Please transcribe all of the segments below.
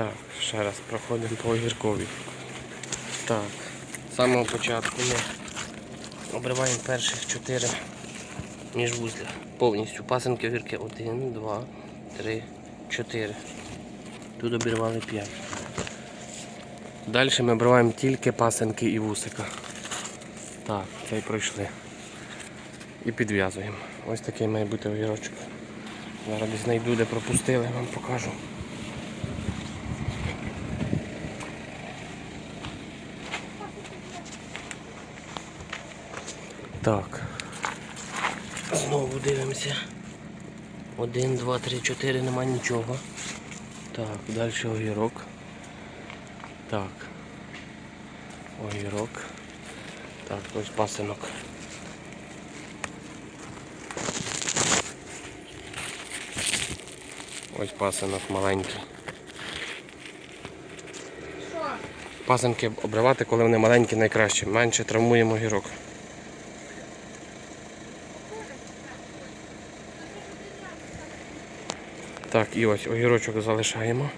Так, ще раз проходимо по огіркові. Так, з самого початку ми обриваємо перших чотири міжвузля. Повністю. Пасенки огірки. Один, два, три, чотири. Тут обірвали п'ять. Далі ми обриваємо тільки пасенки і вусика. Так, цей пройшли. І підв'язуємо. Ось такий має бути огірочок. Зараз знайду, де пропустили, вам покажу. Так. Знову дивимося. Один, два, три, чотири, нема нічого. Так, далі огірок. Так. Огірок. Так, ось пасинок. Ось пасинок маленький. Пасинки обривати, коли вони маленькі, найкраще. Менше травмуємо огірок. Так, і ось огірочок залишаємо.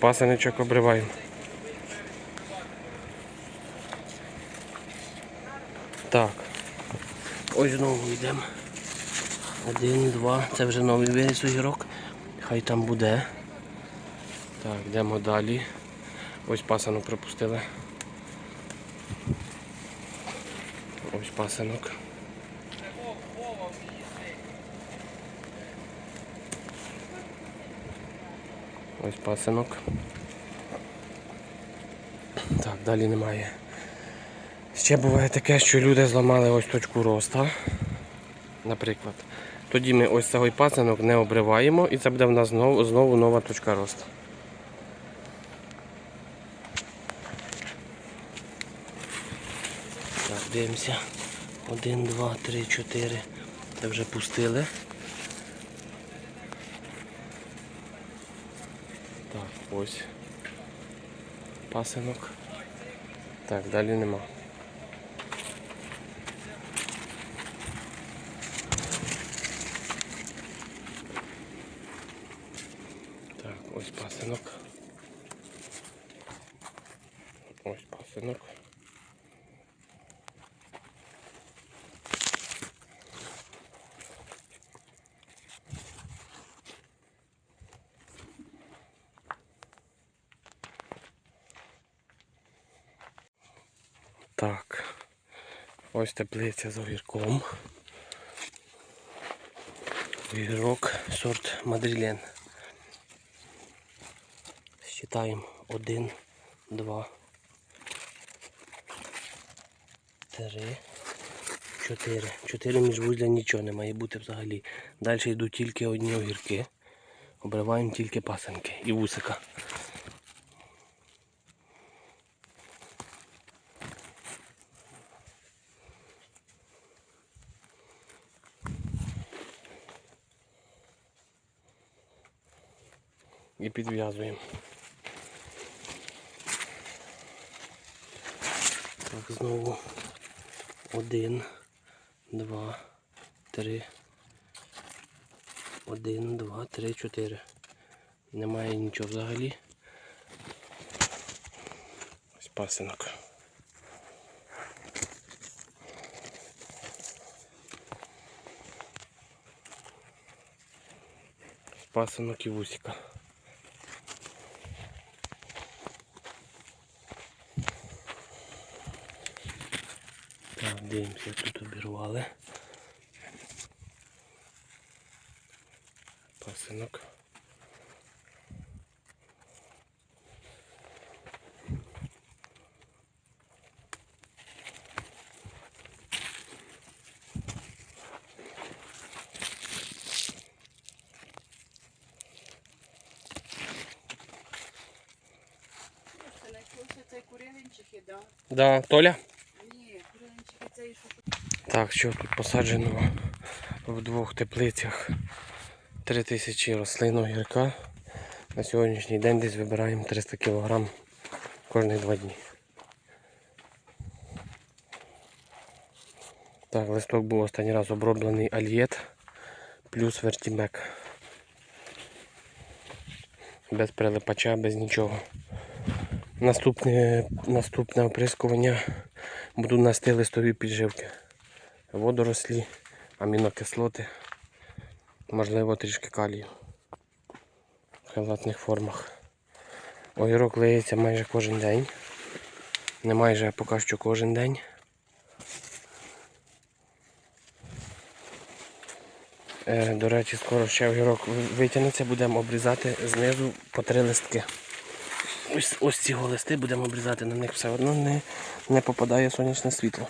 Пасиночок обриваємо. Так. Ось знову йдемо. Один, два. Це вже новий виріс огірок. Хай там буде. Так, йдемо далі. Ось пасанок пропустили. Ось пасанок. Ось пасинок. Так, далі немає. Ще буває таке, що люди зламали ось точку роста. Наприклад. Тоді ми ось цей пасинок не обриваємо і це буде в нас знову, знову нова точка росту. Так, дивимося. Один, два, три, чотири. Це вже пустили. Ось. Пасинок. Так, далі нема. Так, ось пасинок. Ось пасинок. Так. Ось теплиця з огірком. Огірок сорт Мадрілен. Считаємо один, два, три, чотири. Чотири міжвузля нічого не має бути взагалі. Далі йдуть тільки одні огірки. Обриваємо тільки пасенки і вусика. І підв'язуємо. Так, знову один, два, три. Один, два, три, чотири. Немає нічого взагалі. Ось пасинок. Пасинок і вусика. Так, дивимося, тут обірвали. Пасинок. Да, Толя? Ні, куриничик і цей, що Так, що тут посаджено в двох теплицях 3000 рослин огірка. На сьогоднішній день десь вибираємо 300 кг кожні два дні. Так, листок був останній раз оброблений альєт плюс вертімек. Без прилипача, без нічого. Наступне, наступне оприскування буду нести листові підживки. Водорослі, амінокислоти, можливо трішки калію в халатних формах. Огірок лиється майже кожен день. Не майже, а поки що кожен день. Е, До речі, скоро ще огірок витягнеться, будемо обрізати знизу по три листки. Ось, ось ці листи будемо обрізати, на них все одно не, не попадає сонячне світло.